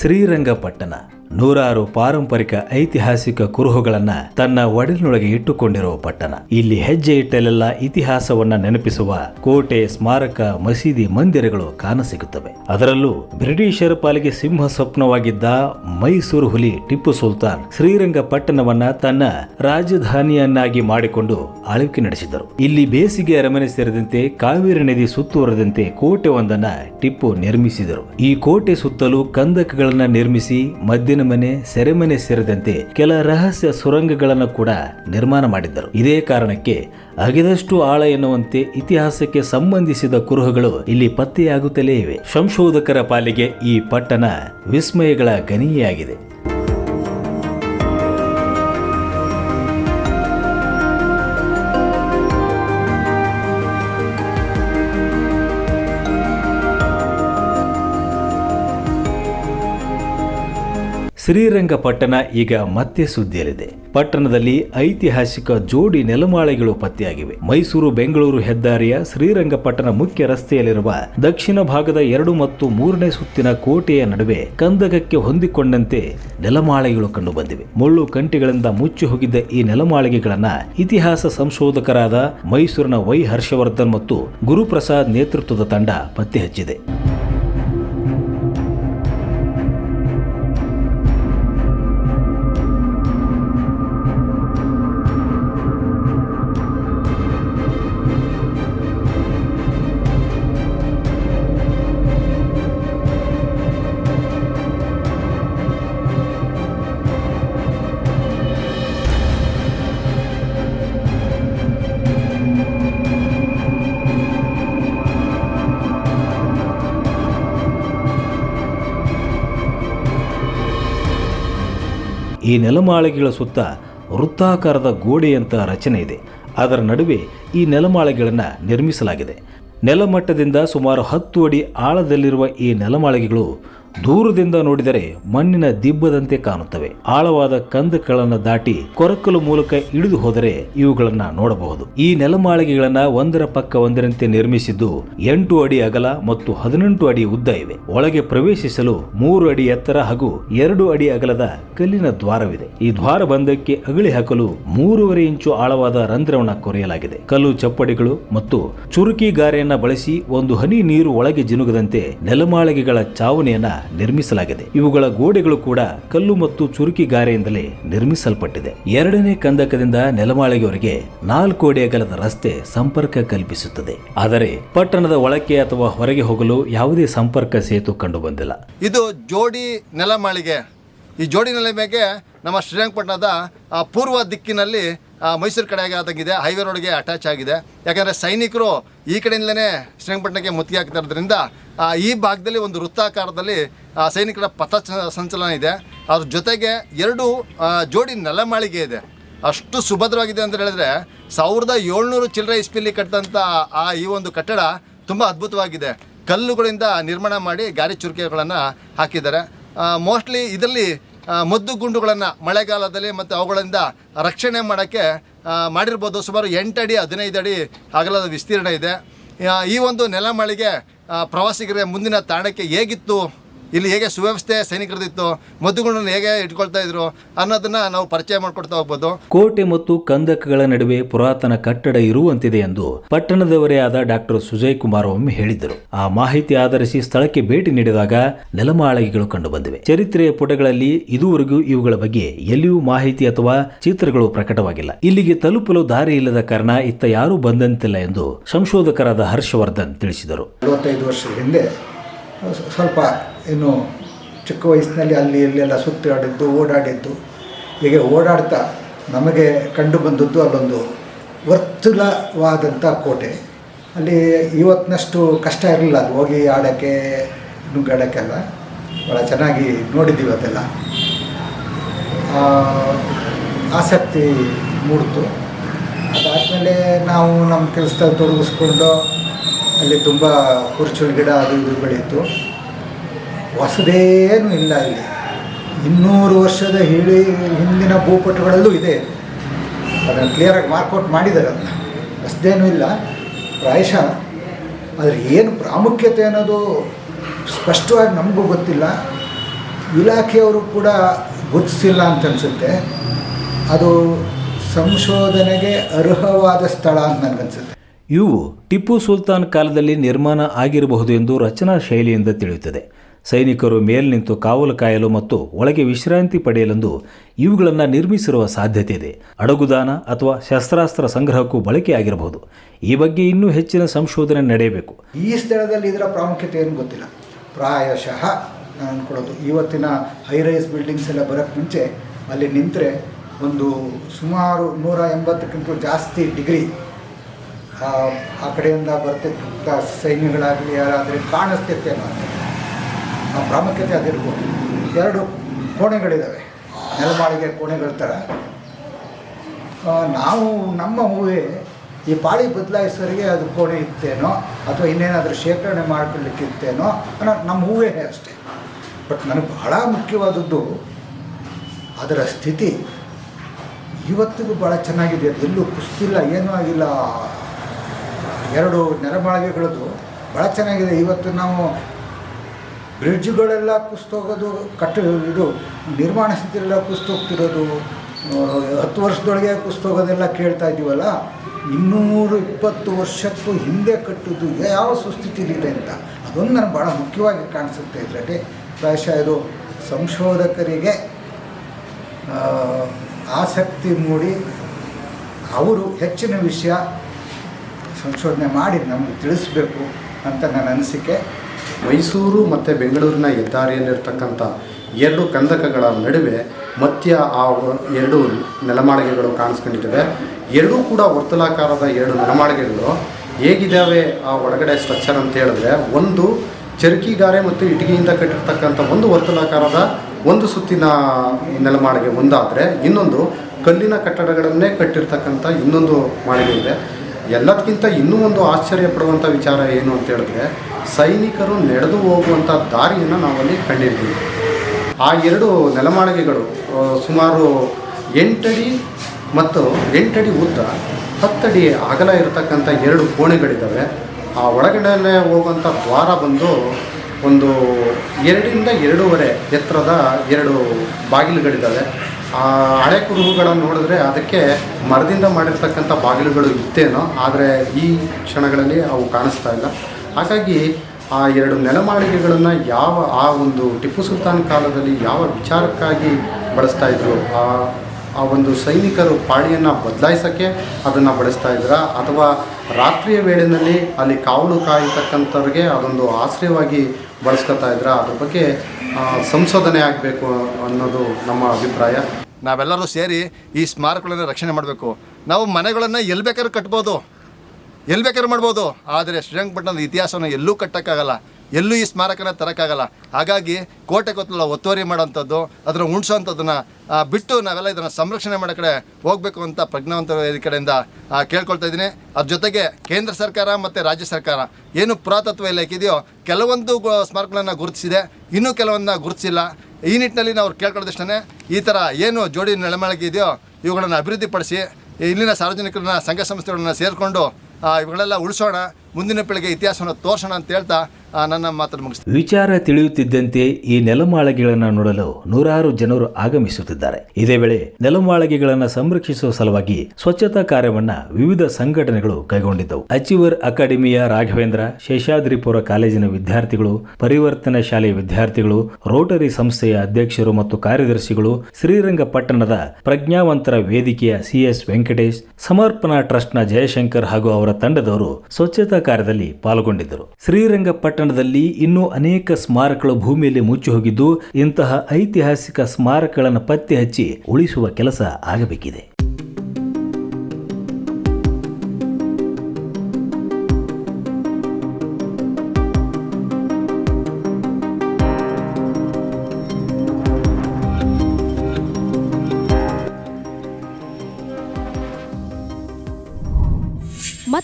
ಶ್ರೀರಂಗಪಟ್ಟಣ ನೂರಾರು ಪಾರಂಪರಿಕ ಐತಿಹಾಸಿಕ ಕುರುಹುಗಳನ್ನ ತನ್ನ ಒಡಲಿನೊಳಗೆ ಇಟ್ಟುಕೊಂಡಿರುವ ಪಟ್ಟಣ. ಇಲ್ಲಿ ಹೆಜ್ಜೆ ಇಟ್ಟಲೆಲ್ಲ ಇತಿಹಾಸವನ್ನ ನೆನಪಿಸುವ ಕೋಟೆ, ಸ್ಮಾರಕ, ಮಸೀದಿ ಮಂದಿರಗಳು ಕಾಣಸಿಗುತ್ತವೆ. ಅದರಲ್ಲೂ ಬ್ರಿಟಿಷರ ಪಾಲಿಗೆ ಸಿಂಹ ಸ್ವಪ್ನವಾಗಿದ್ದ ಮೈಸೂರು ಹುಲಿ ಟಿಪ್ಪು ಸುಲ್ತಾನ್ ಶ್ರೀರಂಗಪಟ್ಟಣವನ್ನ ತನ್ನ ರಾಜಧಾನಿಯನ್ನಾಗಿ ಮಾಡಿಕೊಂಡು ಆಳ್ವಿಕೆ ನಡೆಸಿದರು ಇಲ್ಲಿ ಬೇಸಿಗೆ ಅರಮನೆ ಸೇರಿದಂತೆ ಕಾವೇರಿ ನದಿ ಸುತ್ತುವರೆದಂತೆ ಕೋಟೆ ಒಂದನ್ನ ಟಿಪ್ಪು ನಿರ್ಮಿಸಿದರು. ಈ ಕೋಟೆ ಸುತ್ತಲೂ ಕಂದಕಗಳನ್ನ ನಿರ್ಮಿಸಿ ಮದ್ದಿನ ಮನೆ, ಸೆರೆಮನೆ ಸೇರಿದಂತೆ ಕೆಲ ರಹಸ್ಯ ಸುರಂಗಗಳನ್ನು ಕೂಡ ನಿರ್ಮಾಣ ಮಾಡಿದ್ದರು. ಇದೇ ಕಾರಣಕ್ಕೆ ಅಗಿದಷ್ಟು ಆಳ ಎನ್ನುವಂತೆ ಇತಿಹಾಸಕ್ಕೆ ಸಂಬಂಧಿಸಿದ ಕುರುಹುಗಳು ಇಲ್ಲಿ ಪತ್ತೆಯಾಗುತ್ತಲೇ ಇವೆ. ಸಂಶೋಧಕರ ಪಾಲಿಗೆ ಈ ಪಟ್ಟಣ ವಿಸ್ಮಯಗಳ ಗನಿಯಾಗಿದೆ ಶ್ರೀರಂಗಪಟ್ಟಣ ಈಗ ಮತ್ತೆ ಸುದ್ದಿಯಲ್ಲಿದೆ. ಪಟ್ಟಣದಲ್ಲಿ ಐತಿಹಾಸಿಕ ಜೋಡಿ ನೆಲಮಾಳೆಗಳು ಪತ್ತೆಯಾಗಿವೆ. ಮೈಸೂರು, ಬೆಂಗಳೂರು ಹೆದ್ದಾರಿಯ ಶ್ರೀರಂಗಪಟ್ಟಣ ಮುಖ್ಯ ರಸ್ತೆಯಲ್ಲಿರುವ ದಕ್ಷಿಣ ಭಾಗದ ಎರಡು ಮತ್ತು ಮೂರನೇ ಸುತ್ತಿನ ಕೋಟೆಯ ನಡುವೆ ಕಂದಕಕ್ಕೆ ಹೊಂದಿಕೊಂಡಂತೆ ನೆಲಮಾಳೆಗಳು ಕಂಡುಬಂದಿವೆ. ಮುಳ್ಳು ಕಂಟಿಗಳಿಂದ ಮುಚ್ಚಿ ಹೋಗಿದ್ದ ಈ ನೆಲಮಾಳಿಗೆಗಳನ್ನ ಇತಿಹಾಸ ಸಂಶೋಧಕರಾದ ಮೈಸೂರಿನ ವೈ ಹರ್ಷವರ್ಧನ್ ಮತ್ತು ಗುರುಪ್ರಸಾದ್ ನೇತೃತ್ವದ ತಂಡ ಪತ್ತೆ ಹಚ್ಚಿದೆ ಈ ನೆಲಮಾಳಿಗೆಗಳ ಸುತ್ತ ವೃತ್ತಾಕಾರದ ಗೋಡೆಯಂತಹ ರಚನೆ ಇದೆ. ಅದರ ನಡುವೆ ಈ ನೆಲಮಾಳಿಗೆಗಳನ್ನು ನಿರ್ಮಿಸಲಾಗಿದೆ. ನೆಲಮಟ್ಟದಿಂದ ಸುಮಾರು ಹತ್ತು ಅಡಿ ಆಳದಲ್ಲಿರುವ ಈ ನೆಲಮಾಳಿಗೆಗಳು ದೂರದಿಂದ ನೋಡಿದರೆ ಮಣ್ಣಿನ ದಿಬ್ಬದಂತೆ ಕಾಣುತ್ತವೆ. ಆಳವಾದ ಕಂದಕಗಳನ್ನು ದಾಟಿ ಕೊರಕಲು ಮೂಲಕ ಇಳಿದು ಹೋದರೆ ಇವುಗಳನ್ನ ನೋಡಬಹುದು. ಈ ನೆಲಮಾಳಿಗೆಗಳನ್ನ ಒಂದರ ಪಕ್ಕ ಒಂದರಂತೆ ನಿರ್ಮಿಸಿದ್ದು ಎಂಟು ಅಡಿ ಅಗಲ ಮತ್ತು ಹದಿನೆಂಟು ಅಡಿ ಉದ್ದ ಇವೆ. ಒಳಗೆ ಪ್ರವೇಶಿಸಲು ಮೂರು ಅಡಿ ಎತ್ತರ ಹಾಗೂ ಎರಡು ಅಡಿ ಅಗಲದ ಕಲ್ಲಿನ ದ್ವಾರವಿದೆ. ಈ ದ್ವಾರ ಬಂಧಕ್ಕೆ ಅಗಳಿ ಹಾಕಲು ಮೂರುವರೆ ಇಂಚು ಆಳವಾದ ರಂಧ್ರವನ್ನ ಕೊರೆಯಲಾಗಿದೆ. ಕಲ್ಲು ಚಪ್ಪಡಿಗಳು ಮತ್ತು ಚುರುಕಿ ಗಾರೆಯನ್ನ ಬಳಸಿ ಒಂದು ಹನಿ ನೀರು ಒಳಗೆ ಜಿನುಗದಂತೆ ನೆಲಮಾಳಿಗೆಗಳ ಚಾವಣಿಯನ್ನ ನಿರ್ಮಿಸಲಾಗಿದೆ. ಇವುಗಳ ಗೋಡೆಗಳು ಕೂಡ ಕಲ್ಲು ಮತ್ತು ಚುರುಕಿ ಗಾರೆಯಿಂದಲೇ ನಿರ್ಮಿಸಲ್ಪಟ್ಟಿದೆ. ಎರಡನೇ ಕಂದಕದಿಂದ ನೆಲಮಾಳಿಗೆವರೆಗೆ ನಾಲ್ಕು ಅಡಿ ಅಗಲದ ರಸ್ತೆ ಸಂಪರ್ಕ ಕಲ್ಪಿಸುತ್ತದೆ. ಆದರೆ ಪಟ್ಟಣದ ಒಳಕ್ಕೆ ಅಥವಾ ಹೊರಗೆ ಹೋಗಲು ಯಾವುದೇ ಸಂಪರ್ಕ ಸೇತು ಕಂಡು ಬಂದಿಲ್ಲ ಇದು ಜೋಡಿ ನೆಲಮಾಳಿಗೆ. ಈ ಜೋಡಿ ನೆಲಮಾಳಿಗೆ ನಮ್ಮ ಶ್ರೀರಂಗಪಟ್ಟಣದ ಪೂರ್ವ ದಿಕ್ಕಿನಲ್ಲಿ ಮೈಸೂರು ಕಡೆಗೆ ಆದಂಗಿದೆ. ಹೈವೇ ರೋಡ್ಗೆ ಅಟ್ಯಾಚ್ ಆಗಿದೆ. ಯಾಕಂದರೆ ಸೈನಿಕರು ಈ ಕಡೆಯಿಂದಲೇ ಶ್ರೀರಂಗಪಟ್ಟಣಕ್ಕೆ ಮುತ್ತಿಗೆ ಹಾಕ್ತಿರೋದ್ರಿಂದ ಆ, ಈ ಭಾಗದಲ್ಲಿ ಒಂದು ವೃತ್ತಾಕಾರದಲ್ಲಿ ಸೈನಿಕರ ಪಥ ಸಂಚಲನ ಇದೆ. ಅದ್ರ ಜೊತೆಗೆ ಎರಡು ಜೋಡಿ ನೆಲಮಾಳಿಗೆ ಇದೆ. ಅಷ್ಟು ಸುಭದ್ರವಾಗಿದೆ ಅಂತ ಹೇಳಿದ್ರೆ, ಸಾವಿರದ ಏಳ್ನೂರು ಚಿಲ್ಲರೆ ಇಸ್ಪಿಲಿ ಕಟ್ಟಿದಂಥ ಆ, ಈ ಒಂದು ಕಟ್ಟಡ ತುಂಬ ಅದ್ಭುತವಾಗಿದೆ. ಕಲ್ಲುಗಳಿಂದ ನಿರ್ಮಾಣ ಮಾಡಿ ಗಾರಿ ಚುರುಕೆಗಳನ್ನು ಹಾಕಿದ್ದಾರೆ. ಮೋಸ್ಟ್ಲಿ ಇದರಲ್ಲಿ ಮದ್ದು ಗುಂಡುಗಳನ್ನು ಮಳೆಗಾಲದಲ್ಲಿ ಮತ್ತು ಅವುಗಳಿಂದ ರಕ್ಷಣೆ ಮಾಡೋಕ್ಕೆ ಮಾಡಿರ್ಬೋದು. ಸುಮಾರು ಎಂಟು ಅಡಿ ಹದಿನೈದು ಅಡಿ ಅಗಲದ ವಿಸ್ತೀರ್ಣ ಇದೆ. ಈ ಒಂದು ನೆಲಮಾಳಿಗೆ ಆ, ಪ್ರವಾಸಿಗರಿಗೆ ಮುಂದಿನ ತಾಣಕ್ಕೆ ಹೇಗಿತ್ತು? ಇಲ್ಲಿ ಹೇಗೆ ಸುವ್ಯವಸ್ಥೆ ಸೈನಿಕರದಿತ್ತು ಮದ್ದುಗಳನ್ನು ಹೇಗೆ ಇಟ್ಕೊಳ್ತಾ ಇದ್ರು ಅನ್ನೋದನ್ನ ನಾವು ಪರಿಚಯ ಮಾಡ್ಕೊಡ್ತಾ ಹೋಗ್ಬೋದು. ಕೋಟೆ ಮತ್ತು ಕಂದಕಗಳ ನಡುವೆ ಪುರಾತನ ಕಟ್ಟಡ ಇರುವಂತಿದೆ ಎಂದು ಪಟ್ಟಣದವರೇ ಆದ ಡಾಕ್ಟರ್ ಸುಜಯ್ ಕುಮಾರ್ ಒಮ್ಮೆ ಹೇಳಿದ್ದರು. ಆ ಮಾಹಿತಿ ಆಧರಿಸಿ ಸ್ಥಳಕ್ಕೆ ಭೇಟಿ ನೀಡಿದಾಗ ನೆಲಮಾಳಿಗೆಗಳು ಕಂಡುಬಂದಿವೆ. ಚರಿತ್ರೆಯ ಪುಟಗಳಲ್ಲಿ ಇದುವರೆಗೂ ಇವುಗಳ ಬಗ್ಗೆ ಎಲ್ಲಿಯೂ ಮಾಹಿತಿ ಅಥವಾ ಚಿತ್ರಗಳು ಪ್ರಕಟವಾಗಿಲ್ಲ. ಇಲ್ಲಿಗೆ ತಲುಪಲು ದಾರಿ ಇಲ್ಲದ ಕಾರಣ ಇತ್ತ ಯಾರೂ ಬಂದಂತಿಲ್ಲ ಎಂದು ಸಂಶೋಧಕರಾದ ಹರ್ಷವರ್ಧನ್ ತಿಳಿಸಿದರು. ವರ್ಷದ ಹಿಂದೆ ಸ್ವಲ್ಪ ಇನ್ನು ಚಿಕ್ಕ ವಯಸ್ಸಿನಲ್ಲಿ ಅಲ್ಲಿ ಇಲ್ಲೆಲ್ಲ ಸುತ್ತಾಡಿದ್ದು ಓಡಾಡಿದ್ದು. ಹೀಗೆ ಓಡಾಡ್ತಾ ನಮಗೆ ಕಂಡು ಬಂದದ್ದು ಅಲ್ಲೊಂದು ವರ್ತುಲವಾದಂಥ ಕೋಟೆ. ಅಲ್ಲಿ ಇವತ್ತಿನಷ್ಟು ಕಷ್ಟ ಇರಲಿಲ್ಲ ಅದು ಹೋಗಿ ಆಡೋಕ್ಕೆ, ನುಗ್ಗಾಡೋಕ್ಕೆಲ್ಲ. ಭಾಳ ಚೆನ್ನಾಗಿ ನೋಡಿದ್ದೀವಿ ಅದೆಲ್ಲ. ಆಸಕ್ತಿ ಮೂಡಿತು. ಅದಾದಮೇಲೆ ನಾವು ನಮ್ಮ ಕೆಲಸದಲ್ಲಿ ತೊಡಗಿಸ್ಕೊಂಡು ಅಲ್ಲಿ ತುಂಬ ಕುರ್ಚುಲ್ ಗಿಡ ಅದು ಇದು ಬೆಳೀತು ಹೊಸದೇನೂ ಇಲ್ಲ ಇಲ್ಲಿ. ಇನ್ನೂರು ವರ್ಷದ ಹಿಡಿ ಹಿಂದಿನ ಭೂಪಟಗಳಲ್ಲೂ ಇದೆ. ಅದನ್ನು ಕ್ಲಿಯರಾಗಿ ಮಾರ್ಕೌಟ್ ಮಾಡಿದ್ದಾರೆ ಅದನ್ನ. ಹೊಸದೇನೂ ಇಲ್ಲ, ಪ್ರಾಯಶಃ. ಆದರೆ ಏನು ಪ್ರಾಮುಖ್ಯತೆ ಅನ್ನೋದು ಸ್ಪಷ್ಟವಾಗಿ ನಮಗೂ ಗೊತ್ತಿಲ್ಲ. ಇಲಾಖೆಯವರು ಕೂಡ ಗುರುತಿಸಿಲ್ಲ ಅಂತ ಅನಿಸುತ್ತೆ. ಅದು ಸಂಶೋಧನೆಗೆ ಅರ್ಹವಾದ ಸ್ಥಳ ಅಂತ ನನಗನ್ಸುತ್ತೆ ಇವು ಟಿಪ್ಪು ಸುಲ್ತಾನ್ ಕಾಲದಲ್ಲಿ ನಿರ್ಮಾಣ ಆಗಿರಬಹುದು ಎಂದು ರಚನಾ ಶೈಲಿಯಿಂದ ತಿಳಿಯುತ್ತದೆ. ಸೈನಿಕರು ಮೇಲ್ ನಿಂತು ಕಾವಲು ಕಾಯಲು ಮತ್ತು ಒಳಗೆ ವಿಶ್ರಾಂತಿ ಪಡೆಯಲೆಂದು ಇವುಗಳನ್ನು ನಿರ್ಮಿಸಿರುವ ಸಾಧ್ಯತೆ ಇದೆ ಅಡಗುದಾನ ಅಥವಾ ಶಸ್ತ್ರಾಸ್ತ್ರ ಸಂಗ್ರಹಕ್ಕೂ ಬಳಕೆಯಾಗಿರಬಹುದು ಈ ಬಗ್ಗೆ ಇನ್ನೂ ಹೆಚ್ಚಿನ ಸಂಶೋಧನೆ ನಡೆಯಬೇಕು. ಈ ಸ್ಥಳದಲ್ಲಿ ಇದರ ಪ್ರಾಮುಖ್ಯತೆ ಏನು ಗೊತ್ತಿಲ್ಲ. ಪ್ರಾಯಶಃ ನಾನು ಅಂದ್ಕೊಳ್ಳೋದು ಇವತ್ತಿನ ಹೈ ರೈಸ್ ಬಿಲ್ಡಿಂಗ್ಸ್ ಎಲ್ಲ ಬರೋಕ್ಕೆ ಮುಂಚೆ ಅಲ್ಲಿ ನಿಂತರೆ ಒಂದು ಸುಮಾರು ನೂರ ಎಂಬತ್ತಕ್ಕಿಂತ ಜಾಸ್ತಿ ಡಿಗ್ರಿ ಆ ಕಡೆಯಿಂದ ಬರ್ತಿದ್ದ ಸೈನ್ಯಗಳಾಗಲಿ ಯಾರಾದರೆ ಕಾಣಿಸ್ತಿತ್ತೇನೋ ಆ ಪ್ರಾಮುಖ್ಯತೆ ಅದಿರ್ಬೋದು ಎರಡು ಕೋಣೆಗಳಿದ್ದಾವೆ ನೆಲಮಾಳಿಗೆ ಕೋಣೆಗಳ ಥರ. ನಾವು ನಮ್ಮ ಹೂವೆ ಈ ಪಾಳಿ ಬದಲಾಯಿಸೋರಿಗೆ ಅದು ಕೋಣೆ ಇತ್ತೇನೋ, ಅಥವಾ ಇನ್ನೇನಾದರೂ ಶೇಖರಣೆ ಮಾಡ್ಕೊಳ್ಳಿಕ್ಕಿತ್ತೇನೋ ಅನ್ನೋ ನಮ್ಮ ಹೂವೇ ಅಷ್ಟೇ. ಬಟ್ ನನಗೆ ಬಹಳ ಮುಖ್ಯವಾದದ್ದು ಅದರ ಸ್ಥಿತಿ. ಇವತ್ತಿಗೂ ಭಾಳ ಚೆನ್ನಾಗಿದೆ. ಎಲ್ಲೂ ಕುಸ್ತಿಲ್ಲ, ಏನೂ ಆಗಿಲ್ಲ. ಎರಡು ನೆಲಮಾಳಿಗೆಗಳದ್ದು ಭಾಳ ಚೆನ್ನಾಗಿದೆ. ಇವತ್ತು ನಾವು ಬ್ರಿಡ್ಜ್ಗಳೆಲ್ಲ ಕುಸ್ತೋಗೋದು, ಕಟ್ಟ ಇದು ನಿರ್ಮಾಣ ಸ್ಥಿತಿಯೆಲ್ಲ ಕುಸ್ತೋಗ್ತಿರೋದು ಹತ್ತು ವರ್ಷದೊಳಗೆ ಕುಸ್ತೋಗೋದೆಲ್ಲ ಕೇಳ್ತಾ ಇದ್ದೀವಲ್ಲ, ಇನ್ನೂರು ಇಪ್ಪತ್ತು ವರ್ಷಕ್ಕೂ ಹಿಂದೆ ಕಟ್ಟಿದ್ದು ಯಾವ ಸುಸ್ಥಿತಿಲಿದೆ ಅಂತ, ಅದೊಂದು ನನಗೆ ಭಾಳ ಮುಖ್ಯವಾಗಿ ಕಾಣಿಸುತ್ತೆ ಇದರಲ್ಲಿ. ಪ್ರಾಯಶಃ ಇದು ಸಂಶೋಧಕರಿಗೆ ಆಸಕ್ತಿ ಮೂಡಿ ಅವರು ಹೆಚ್ಚಿನ ವಿಷಯ ಸಂಶೋಧನೆ ಮಾಡಿ ನಮಗೆ ತಿಳಿಸ್ಬೇಕು ಅಂತ ನನ್ನ ಅನಿಸಿಕೆ. ಮೈಸೂರು ಮತ್ತು ಬೆಂಗಳೂರಿನ ಹೆದ್ದಾರಿಯಲ್ಲಿರ್ತಕ್ಕಂಥ ಎರಡು ಕಂದಕಗಳ ನಡುವೆ ಮಧ್ಯ ಆ ಎರಡು ನೆಲಮಾಳಿಗೆಗಳು ಕಾಣಿಸ್ಕೊಂಡಿದ್ದಾವೆ. ಎರಡೂ ಕೂಡ ವರ್ತಲಾಕಾರದ ಎರಡು ನೆಲಮಾಳಿಗೆಗಳು ಹೇಗಿದ್ದಾವೆ ಆ ಒಳಗಡೆ ಸ್ಟ್ರಕ್ಚರ್ ಅಂತ ಹೇಳಿದ್ರೆ ಒಂದು ಚರಕಿಗಾರೆ ಮತ್ತು ಇಟ್ಟಿಗೆಯಿಂದ ಕಟ್ಟಿರ್ತಕ್ಕಂಥ ಒಂದು ವರ್ತಲಾಕಾರದ ಒಂದು ಸುತ್ತಿನ ನೆಲಮಾಳಿಗೆ ಒಂದಾದರೆ ಇನ್ನೊಂದು ಕಲ್ಲಿನ ಕಟ್ಟಡಗಳನ್ನೇ ಕಟ್ಟಿರ್ತಕ್ಕಂಥ ಇನ್ನೊಂದು ಮಾಳಿಗೆ ಇದೆ. ಎಲ್ಲದಕ್ಕಿಂತ ಇನ್ನೂ ಒಂದು ಆಶ್ಚರ್ಯ ಪಡುವಂಥ ವಿಚಾರ ಏನು ಅಂತ ಹೇಳಿದ್ರೆ, ಸೈನಿಕರು ನಡೆದು ಹೋಗುವಂಥ ದಾರಿಯನ್ನು ನಾವಲ್ಲಿ ಕಂಡಿದ್ದೀವಿ. ಆ ಎರಡು ನೆಲಮಾಳಿಗೆಗಳು ಸುಮಾರು ಎಂಟಡಿ ಮತ್ತು ಎಂಟಡಿ ಉದ್ದ ಹತ್ತಡಿ ಅಗಲ ಇರತಕ್ಕಂಥ ಎರಡು ಕೋಣೆಗಳಿದ್ದಾವೆ. ಆ ಒಳಗಡೆ ಹೋಗುವಂಥ ದ್ವಾರ ಬಂದು ಒಂದು ಎರಡರಿಂದ ಎರಡೂವರೆ ಎತ್ತರದ ಎರಡು ಬಾಗಿಲುಗಳಿದ್ದಾವೆ. ಆ, ಹಳೆ ಕುರುಹುಗಳನ್ನು ನೋಡಿದ್ರೆ ಅದಕ್ಕೆ ಮರದಿಂದ ಮಾಡಿರ್ತಕ್ಕಂಥ ಬಾಗಿಲುಗಳು ಇತ್ತೇನೋ, ಆದರೆ ಈ ಕ್ಷಣಗಳಲ್ಲಿ ಅವು ಕಾಣಿಸ್ತಾ ಇಲ್ಲ. ಹಾಗಾಗಿ ಆ ಎರಡು ನೆಲಮಾಳಿಗೆಗಳನ್ನು ಯಾವ ಆ ಒಂದು ಟಿಪ್ಪು ಸುಲ್ತಾನ್ ಕಾಲದಲ್ಲಿ ಯಾವ ವಿಚಾರಕ್ಕಾಗಿ ಬಳಸ್ತಾ ಇದ್ರು? ಆ ಆ ಒಂದು ಸೈನಿಕರು ಪಾಳಿಯನ್ನು ಬದಲಾಯಿಸೋಕ್ಕೆ ಅದನ್ನು ಬಳಸ್ತಾ ಇದ್ರ? ಅಥವಾ ರಾತ್ರಿಯ ವೇಳೆಯಲ್ಲಿ ಅಲ್ಲಿ ಕಾವಲು ಕಾಯತಕ್ಕಂಥವ್ರಿಗೆ ಅದೊಂದು ಆಶ್ರಯವಾಗಿ ಬಳಸ್ಕೊತಾ ಇದ್ರ? ಅದ್ರ ಬಗ್ಗೆ ಸಂಶೋಧನೆ ಆಗಬೇಕು ಅನ್ನೋದು ನಮ್ಮ ಅಭಿಪ್ರಾಯ. ನಾವೆಲ್ಲರೂ ಸೇರಿ ಈ ಸ್ಮಾರಕಗಳನ್ನು ರಕ್ಷಣೆ ಮಾಡಬೇಕು. ನಾವು ಮನೆಗಳನ್ನು ಎಲ್ಲಿ ಬೇಕಾದ್ರೂ ಕಟ್ಬೋದು. ಎಲ್ಲಿ ಬೇಕಾದ್ರೂ ಮಾಡ್ಬೋದು. ಆದರೆ ಶ್ರೀರಂಗಪಟ್ಟಣದ ಇತಿಹಾಸವನ್ನು ಎಲ್ಲೂ ಕಟ್ಟೋಕ್ಕಾಗಲ್ಲ. ಎಲ್ಲೂ ಈ ಸ್ಮಾರಕನ ತರೋಕ್ಕಾಗಲ್ಲ. ಹಾಗಾಗಿ ಕೋಟೆ ಕೊತ್ತಲ ಒತ್ತುವರಿ ಮಾಡೋಂಥದ್ದು ಅದರ ಉಣಿಸೋಂಥದ್ದನ್ನು ಬಿಟ್ಟು ನಾವೆಲ್ಲ ಇದನ್ನು ಸಂರಕ್ಷಣೆ ಮಾಡೋ ಕಡೆ ಹೋಗಬೇಕು ಅಂತ ಪ್ರಜ್ಞಾವಂತ ಈ ಕಡೆಯಿಂದ ಕೇಳ್ಕೊಳ್ತಾ ಇದ್ದೀನಿ. ಅದ್ರ ಜೊತೆಗೆ ಕೇಂದ್ರ ಸರ್ಕಾರ ಮತ್ತು ರಾಜ್ಯ ಸರ್ಕಾರ ಏನು ಪುರಾತತ್ವ ಇಲಾಖೆ ಇದೆಯೋ, ಕೆಲವೊಂದು ಸ್ಮಾರಕಗಳನ್ನು ಗುರುತಿಸಿದೆ. ಇನ್ನೂ ಕೆಲವೊಂದನ್ನ ಗುರುತಿಸಿಲ್ಲ. ಈ ನಿಟ್ಟಿನಲ್ಲಿ ನಾವು ಕೇಳ್ಕೊಳ್ಳೋದಿಷ್ಟೇ ಈ ಥರ ಏನು ಜೋಡಿ ನೆಲೆಮಾಳಿಗೆ ಇದೆಯೋ ಇವುಗಳನ್ನು ಅಭಿವೃದ್ಧಿಪಡಿಸಿ ಇಲ್ಲಿನ ಸಾರ್ವಜನಿಕರನ್ನ, ಸಂಘ ಸಂಸ್ಥೆಗಳನ್ನ ಸೇರಿಕೊಂಡು ಇವುಗಳೆಲ್ಲ ಉಳಿಸೋಣ. ಮುಂದಿನ ಪೀಳಿಗೆ ಇತಿಹಾಸವನ್ನು ತೋರಿಸೋಣ ಅಂತ ಹೇಳ್ತಾ ನನ್ನ ಮಾತನ್ನು ಮುಗಿಸ್ತೀನಿ. ವಿಚಾರ ತಿಳಿಯುತ್ತಿದ್ದಂತೆ ಈ ನೆಲಮಾಳಗೆಗಳನ್ನು ನೋಡಲು ನೂರಾರು ಜನರು ಆಗಮಿಸುತ್ತಿದ್ದಾರೆ. ಇದೇ ವೇಳೆ ನೆಲಮಾಳಗೆಗಳನ್ನು ಸಂರಕ್ಷಿಸುವ ಸಲುವಾಗಿ ಸ್ವಚ್ಛತಾ ಕಾರ್ಯವನ್ನ ವಿವಿಧ ಸಂಘಟನೆಗಳು ಕೈಗೊಂಡಿದ್ದವು. ಅಚೀವರ್ ಅಕಾಡೆಮಿಯ ರಾಘವೇಂದ್ರ, ಶೇಷಾದ್ರಿಪುರ ಕಾಲೇಜಿನ ವಿದ್ಯಾರ್ಥಿಗಳು, ಪರಿವರ್ತನಾ ಶಾಲೆಯ ವಿದ್ಯಾರ್ಥಿಗಳು, ರೋಟರಿ ಸಂಸ್ಥೆಯ ಅಧ್ಯಕ್ಷರು ಮತ್ತು ಕಾರ್ಯದರ್ಶಿಗಳು, ಶ್ರೀರಂಗಪಟ್ಟಣದ ಪ್ರಜ್ಞಾವಂತರ ವೇದಿಕೆಯ ಸಿಎಸ್ ವೆಂಕಟೇಶ್, ಸಮರ್ಪಣಾ ಟ್ರಸ್ಟ್ನ ಜಯಶಂಕರ್ ಹಾಗೂ ಅವರ ತಂಡದವರು ಸ್ವಚ್ಛತಾ ಕಾರ್ಯದಲ್ಲಿ ಪಾಲ್ಗೊಂಡಿದ್ದರು. ಶ್ರೀರಂಗಪಟ್ಟಣದಲ್ಲಿ ಇನ್ನೂ ಅನೇಕ ಸ್ಮಾರಕಗಳು ಭೂಮಿಯಲ್ಲಿ ಮುಚ್ಚಿ ಹೋಗಿದ್ದು, ಇಂತಹ ಐತಿಹಾಸಿಕ ಸ್ಮಾರಕಗಳನ್ನು ಪತ್ತೆ ಹಚ್ಚಿ ಉಳಿಸುವ ಕೆಲಸ ಆಗಬೇಕಿದೆ.